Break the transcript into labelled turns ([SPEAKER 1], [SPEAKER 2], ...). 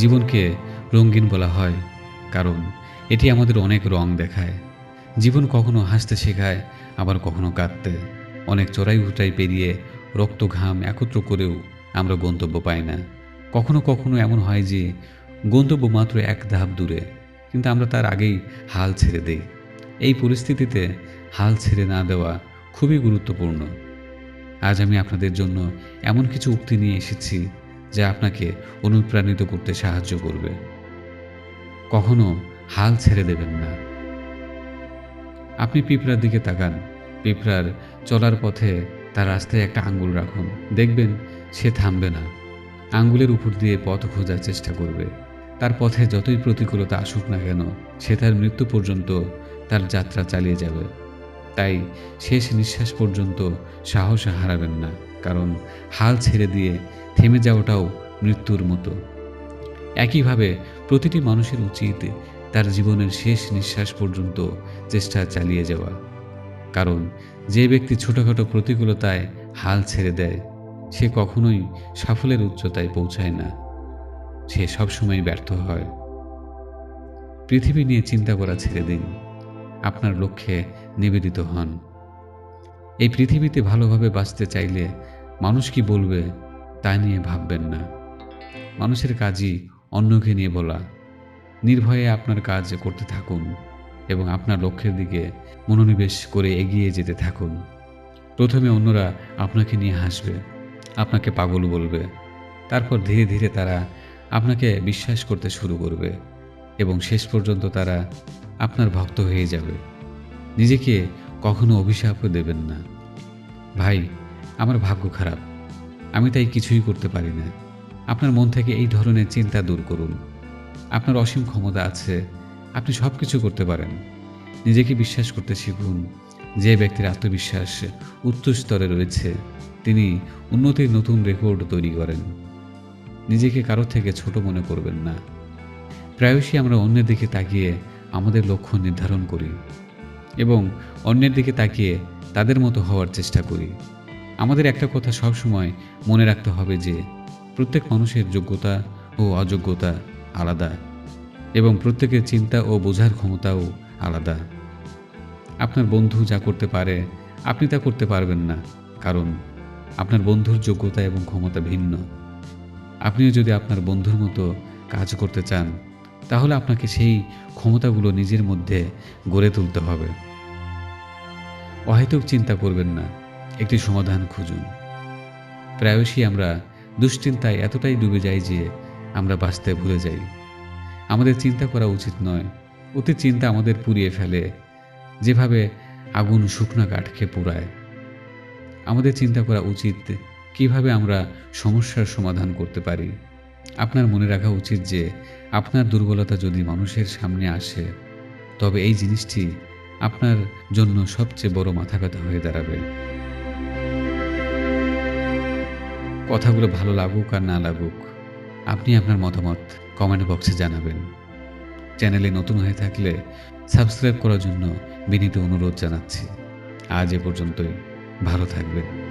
[SPEAKER 1] জীবনকে রঙিন বলা হয়, কারণ এটি আমাদের অনেক রং দেখায়। জীবন কখনো হাসতে শেখায়, আবার কখনো কাঁদতে। অনেক চড়াই উঠাই পেরিয়ে রক্ত ঘাম একত্র করেও আমরা গন্তব্য পাই না। কখনো কখনো এমন হয় যে, গন্তব্য মাত্র এক ধাপ দূরে, কিন্তু আমরা তার আগেই হাল ছেড়ে দেই। এই পরিস্থিতিতে হাল ছেড়ে না দেওয়া খুবই গুরুত্বপূর্ণ। আজ আমি আপনাদের জন্য এমন কিছু উক্তি নিয়ে এসেছি যা আপনাকে অনুপ্রাণিত করতে সাহায্য করবে। কখনো হাল ছেড়ে দেবেন না। আপনি পিঁপড়ার দিকে তাকান। পিঁপড়ার চলার পথে তার রাস্তায় একটা আঙ্গুল রাখুন। দেখবেন সে থামবে না। আঙ্গুলের উপর দিয়ে পথ খোঁজার চেষ্টা করবে। তার পথে যতই প্রতিকূলতা আসুক না কেন, সে তার মৃত্যু পর্যন্ত তার যাত্রা চালিয়ে যাবে। তাই শেষ নিঃশ্বাস পর্যন্ত সাহস হারাবেন না। কারণ হাল ছেড়ে দিয়ে থেমে যাওয়াটাও মৃত্যুর মতো। একইভাবে প্রতিটি মানুষের উচিত তার জীবনের শেষ নিঃশ্বাস পর্যন্ত চেষ্টা চালিয়ে যাওয়া। কারণ যে ব্যক্তি ছোটোখাটো প্রতিকূলতায় হাল ছেড়ে দেয়, সে কখনোই সাফল্যের উচ্চতায় পৌঁছায় না। সে সবসময় ব্যর্থ হয়। পৃথিবী নিয়ে চিন্তা করা ছেড়ে দিন। আপনার লক্ষ্যে নিবেদিত হন। এই পৃথিবীতে ভালোভাবে বাঁচতে চাইলে মানুষ কি বলবে তা নিয়ে ভাববেন না। মানুষের কাজই অন্যকে নিয়ে বলা। নির্ভয়ে আপনার কাজ করতে থাকুন এবং আপনার লক্ষ্যের দিকে মনোনিবেশ করে এগিয়ে যেতে থাকুন। প্রথমে অন্যরা আপনাকে নিয়ে হাসবে, আপনাকে পাগল বলবে। তারপর ধীরে ধীরে তারা আপনাকে বিশ্বাস করতে শুরু করবে এবং শেষ পর্যন্ত তারা আপনার ভক্ত হয়ে যাবে। নিজেকে কখনো অভিশাপও দেবেন না। ভাই, আমার ভাগ্য খারাপ। আমি তাই কিছুই করতে পারি না। আপনার মন থেকে এই ধরনের চিন্তা দূর করুন। আপনার অসীম ক্ষমতা আছে। আপনি সব কিছু করতে পারেন। নিজেকে বিশ্বাস করতে শিখুন। যে ব্যক্তির আত্মবিশ্বাস উচ্চ স্তরে রয়েছে, তিনি উন্নতির নতুন রেকর্ড তৈরি করেন। নিজেকে কারও থেকে ছোট মনে করবেন না। প্রায়শই আমরা অন্যের দিকে তাকিয়ে আমাদের লক্ষ্য নির্ধারণ করি। এবং অন্যের দিকে তাকিয়ে তাদের মতো হওয়ার চেষ্টা করি। আমাদের একটা কথা সবসময় মনে রাখতে হবে যে, প্রত্যেক মানুষের যোগ্যতা ও অযোগ্যতা আলাদা এবং প্রত্যেকের চিন্তা ও বোঝার ক্ষমতাও আলাদা। আপনার বন্ধু যা করতে পারে, আপনি তা করতে পারবেন না, কারণ আপনার বন্ধুর যোগ্যতা এবং ক্ষমতা ভিন্ন। আপনিও যদি আপনার বন্ধুর মতো কাজ করতে চান তাহলে আপনাকে সেই ক্ষমতাগুলো নিজের মধ্যে গড়ে তুলতে হবে। অহেতুক চিন্তা করবেন না, একটি সমাধান খুঁজুন। প্রায়শই আমরা দুশ্চিন্তায় এতটাই ডুবে যাই যে আমরা বাঁচতে ভুলে যাই। আমাদের চিন্তা করা উচিত নয়, অতি চিন্তা আমাদের পুড়িয়ে ফেলে, যেভাবে আগুন শুকনা কাঠকে পোড়ায়। আমাদের চিন্তা করা উচিত কীভাবে আমরা সমস্যার সমাধান করতে পারি। আপনার মনে রাখা উচিত যে আপনার দুর্বলতা যদি মানুষের সামনে আসে, তবে এই জিনিসটি আপনার জন্য সবচেয়ে বড় মাথা ব্যথা হয়ে দাঁড়াবে। কথাগুলো ভালো লাগুক আর না লাগুক, আপনি আপনার মতামত কমেন্ট বক্সে জানাবেন। চ্যানেলে নতুন হয়ে থাকলে সাবস্ক্রাইব করার জন্য বিনীত অনুরোধ জানাচ্ছি। আজ এ পর্যন্তই, ভালো থাকবেন।